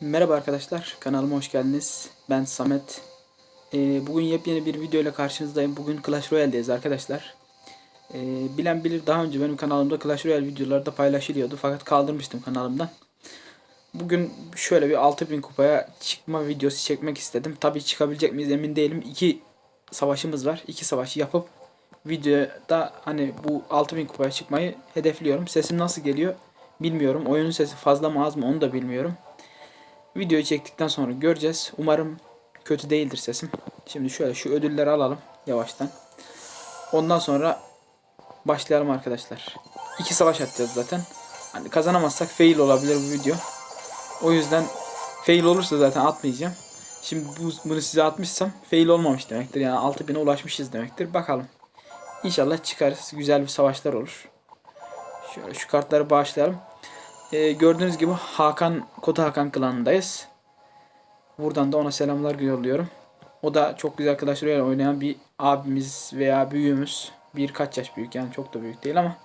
Merhaba arkadaşlar, kanalıma hoş geldiniz. Ben Samet. Ee, bugün yepyeni bir video ile karşınızdayım. Bugün Clash Royale'deyiz arkadaşlar. Ee, bilen bilir daha önce benim kanalımda Clash Royale videoları da paylaşılıyordu. Fakat kaldırmıştım kanalımdan. Bugün şöyle bir 6000 kupaya çıkma videosu çekmek istedim. Tabii çıkabilecek miyiz emin değilim. İki savaşımız var. İki savaşı yapıp videoda hani bu 6000 kupaya çıkmayı hedefliyorum. Sesim nasıl geliyor bilmiyorum. Oyunun sesi fazla mı az mı onu da bilmiyorum. Videoyu çektikten sonra göreceğiz. Umarım kötü değildir sesim. Şimdi şöyle şu ödülleri alalım yavaştan. Ondan sonra başlayalım arkadaşlar. İki savaş atacağız zaten. Hani kazanamazsak fail olabilir bu video. O yüzden fail olursa zaten atmayacağım. Şimdi bu, bunu size atmışsam fail olmamış demektir. Yani 6000'e ulaşmışız demektir. Bakalım. İnşallah çıkarız. Güzel bir savaşlar olur. Şöyle şu kartları bağışlayalım. Ee, gördüğünüz gibi Hakan, Kota Hakan klanındayız. Buradan da ona selamlar yolluyorum. O da çok güzel Clash Royale oynayan bir abimiz veya büyüğümüz. Birkaç yaş büyük yani çok da büyük değil ama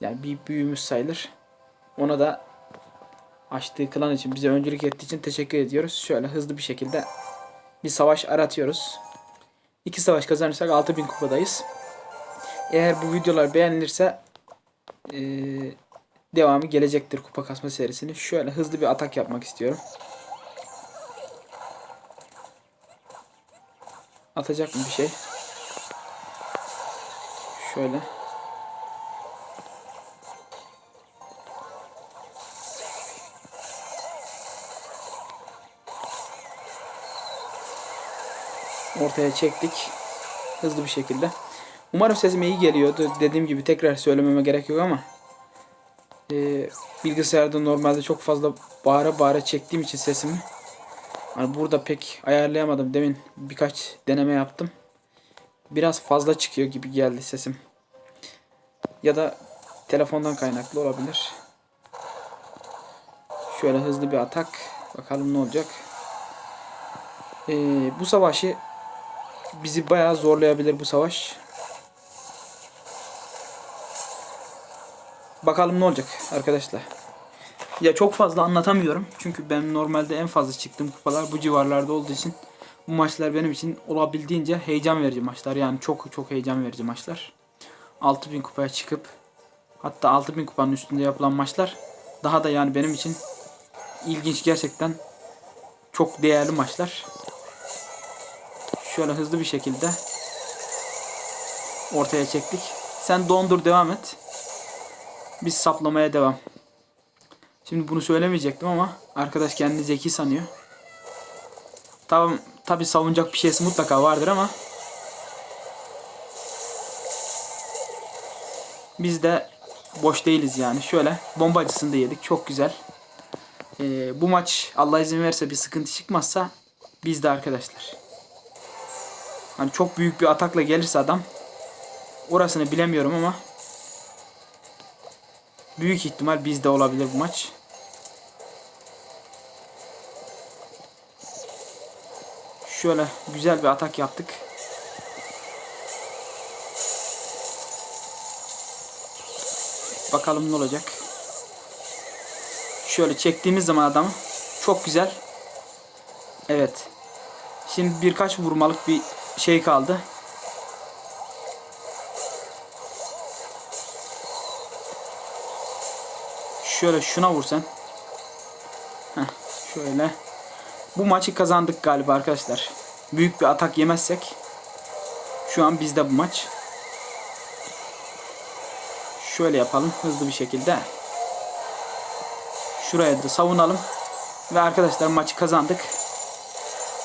yani bir büyüğümüz sayılır. Ona da açtığı klan için bize öncülük ettiği için teşekkür ediyoruz. Şöyle hızlı bir şekilde bir savaş aratıyoruz. İki savaş kazanırsak 6000 kupadayız. Eğer bu videolar beğenilirse eee devamı gelecektir kupa kasma serisinin. Şöyle hızlı bir atak yapmak istiyorum. Atacak mı bir şey? Şöyle. Ortaya çektik. Hızlı bir şekilde. Umarım sesim iyi geliyordu. Dediğim gibi tekrar söylememe gerek yok ama e, bilgisayarda normalde çok fazla bağıra bağıra çektiğim için sesimi hani burada pek ayarlayamadım. Demin birkaç deneme yaptım. Biraz fazla çıkıyor gibi geldi sesim. Ya da telefondan kaynaklı olabilir. Şöyle hızlı bir atak. Bakalım ne olacak. E, bu savaşı bizi bayağı zorlayabilir bu savaş. Bakalım ne olacak arkadaşlar. Ya çok fazla anlatamıyorum. Çünkü ben normalde en fazla çıktığım kupalar bu civarlarda olduğu için bu maçlar benim için olabildiğince heyecan verici maçlar. Yani çok çok heyecan verici maçlar. 6000 kupaya çıkıp hatta 6000 kupanın üstünde yapılan maçlar daha da yani benim için ilginç gerçekten çok değerli maçlar. Şöyle hızlı bir şekilde ortaya çektik. Sen dondur devam et. Biz saplamaya devam. Şimdi bunu söylemeyecektim ama arkadaş kendini zeki sanıyor. Tamam tabi savunacak bir şeysi mutlaka vardır ama biz de boş değiliz yani. Şöyle bomba acısını da yedik. Çok güzel. Ee, bu maç Allah izin verirse bir sıkıntı çıkmazsa biz de arkadaşlar. Hani çok büyük bir atakla gelirse adam orasını bilemiyorum ama Büyük ihtimal bizde olabilir bu maç. Şöyle güzel bir atak yaptık. Bakalım ne olacak. Şöyle çektiğimiz zaman adamı çok güzel. Evet. Şimdi birkaç vurmalık bir şey kaldı. Şöyle şuna vursan. Heh, şöyle. Bu maçı kazandık galiba arkadaşlar. Büyük bir atak yemezsek. Şu an bizde bu maç. Şöyle yapalım hızlı bir şekilde. Şuraya da savunalım. Ve arkadaşlar maçı kazandık.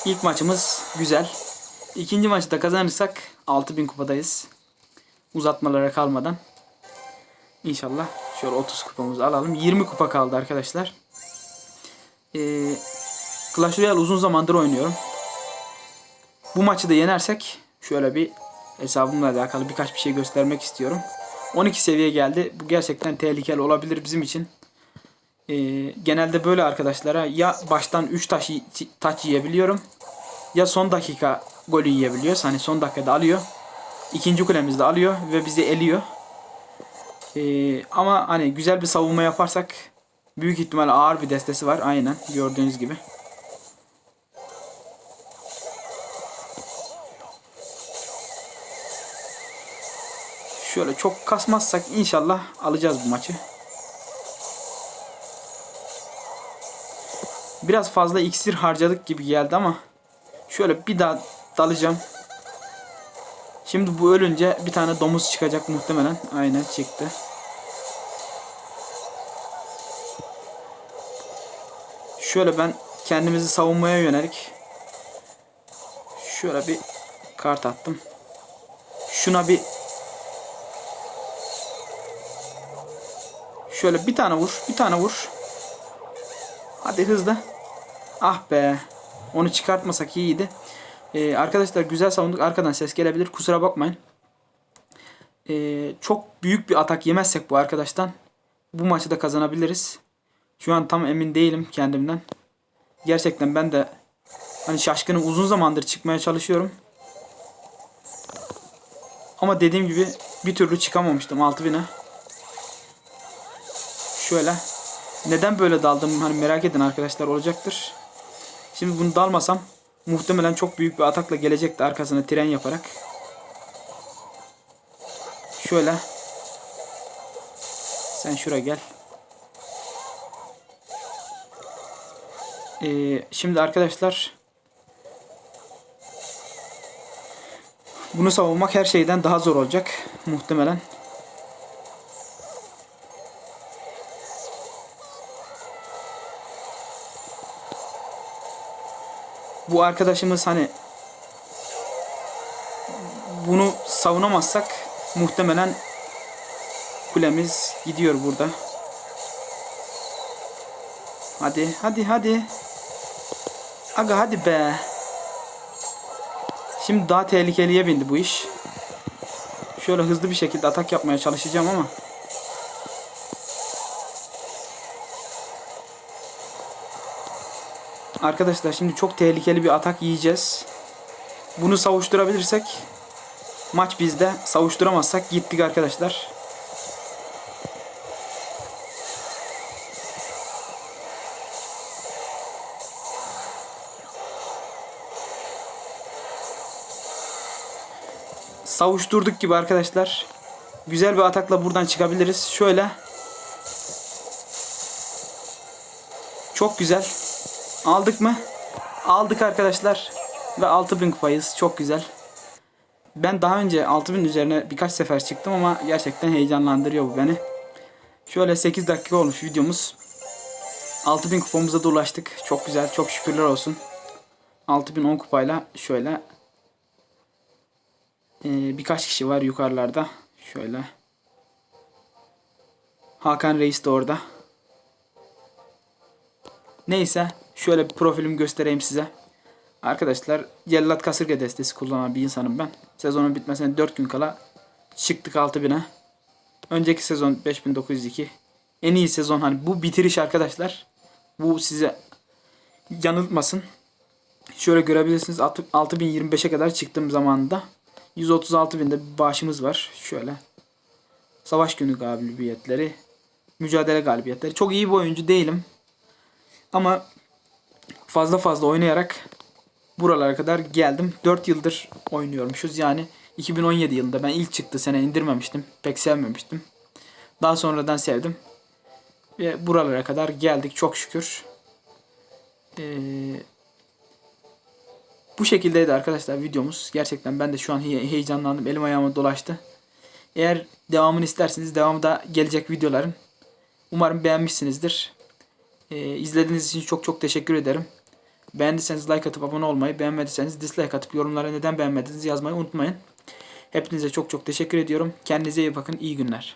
İlk maçımız güzel. İkinci maçı da kazanırsak 6000 kupadayız. Uzatmalara kalmadan. İnşallah Şöyle 30 kupamızı alalım. 20 kupa kaldı arkadaşlar. Ee, Clash Royale uzun zamandır oynuyorum. Bu maçı da yenersek şöyle bir hesabımla alakalı birkaç bir şey göstermek istiyorum. 12 seviye geldi. Bu gerçekten tehlikeli olabilir bizim için. Ee, genelde böyle arkadaşlara ya baştan 3 taş, taç yiyebiliyorum ya son dakika golü yiyebiliyoruz. Hani son dakikada alıyor. İkinci kulemizde alıyor ve bizi eliyor. Ee, ama hani güzel bir savunma yaparsak Büyük ihtimal ağır bir destesi var. Aynen gördüğünüz gibi. Şöyle çok kasmazsak inşallah alacağız bu maçı. Biraz fazla iksir harcadık gibi geldi ama şöyle bir daha dalacağım. Şimdi bu ölünce bir tane domuz çıkacak muhtemelen. Aynen çıktı. Şöyle ben kendimizi savunmaya yönelik şöyle bir kart attım. Şuna bir şöyle bir tane vur, bir tane vur. Hadi hızlı. Ah be. Onu çıkartmasak iyiydi. Ee, arkadaşlar güzel savunduk. Arkadan ses gelebilir. Kusura bakmayın. Ee, çok büyük bir atak yemezsek bu arkadaştan bu maçı da kazanabiliriz. Şu an tam emin değilim kendimden. Gerçekten ben de hani şaşkınım uzun zamandır çıkmaya çalışıyorum. Ama dediğim gibi bir türlü çıkamamıştım 6000'e. Şöyle. Neden böyle daldım hani merak edin arkadaşlar olacaktır. Şimdi bunu dalmasam muhtemelen çok büyük bir atakla gelecekti arkasına tren yaparak. Şöyle. Sen şuraya gel. Ee, şimdi arkadaşlar bunu savunmak her şeyden daha zor olacak muhtemelen. Bu arkadaşımız hani bunu savunamazsak muhtemelen kulemiz gidiyor burada. Hadi hadi hadi. Aga hadi be. Şimdi daha tehlikeliye bindi bu iş. Şöyle hızlı bir şekilde atak yapmaya çalışacağım ama. Arkadaşlar şimdi çok tehlikeli bir atak yiyeceğiz. Bunu savuşturabilirsek maç bizde. Savuşturamazsak gittik arkadaşlar. Savuşturduk gibi arkadaşlar. Güzel bir atakla buradan çıkabiliriz. Şöyle. Çok güzel. Aldık mı? Aldık arkadaşlar. Ve 6000 kupayız. Çok güzel. Ben daha önce 6000 üzerine birkaç sefer çıktım ama gerçekten heyecanlandırıyor bu beni. Şöyle 8 dakika olmuş videomuz. 6000 kupamıza da ulaştık. Çok güzel. Çok şükürler olsun. 6010 kupayla şöyle ee, birkaç kişi var yukarılarda. Şöyle. Hakan Reis de orada. Neyse. Şöyle bir profilimi göstereyim size. Arkadaşlar Cellat Kasırga destesi kullanan bir insanım ben. Sezonun bitmesine 4 gün kala çıktık 6000'e. Önceki sezon 5902. En iyi sezon hani bu bitiriş arkadaşlar. Bu size yanıltmasın. Şöyle görebilirsiniz 6025'e kadar çıktığım zamanında. 136 binde bir bağışımız var. Şöyle. Savaş günü galibiyetleri. Mücadele galibiyetleri. Çok iyi bir oyuncu değilim. Ama fazla fazla oynayarak buralara kadar geldim. 4 yıldır oynuyormuşuz. Yani 2017 yılında ben ilk çıktı sene indirmemiştim. Pek sevmemiştim. Daha sonradan sevdim. Ve buralara kadar geldik çok şükür. Ee, bu şekildeydi arkadaşlar videomuz. Gerçekten ben de şu an heyecanlandım. Elim ayağıma dolaştı. Eğer devamını isterseniz devamı da gelecek videoların. Umarım beğenmişsinizdir. Ee, izlediğiniz için çok çok teşekkür ederim. Beğendiyseniz like atıp abone olmayı, beğenmediyseniz dislike atıp yorumlara neden beğenmediniz yazmayı unutmayın. Hepinize çok çok teşekkür ediyorum. Kendinize iyi bakın. İyi günler.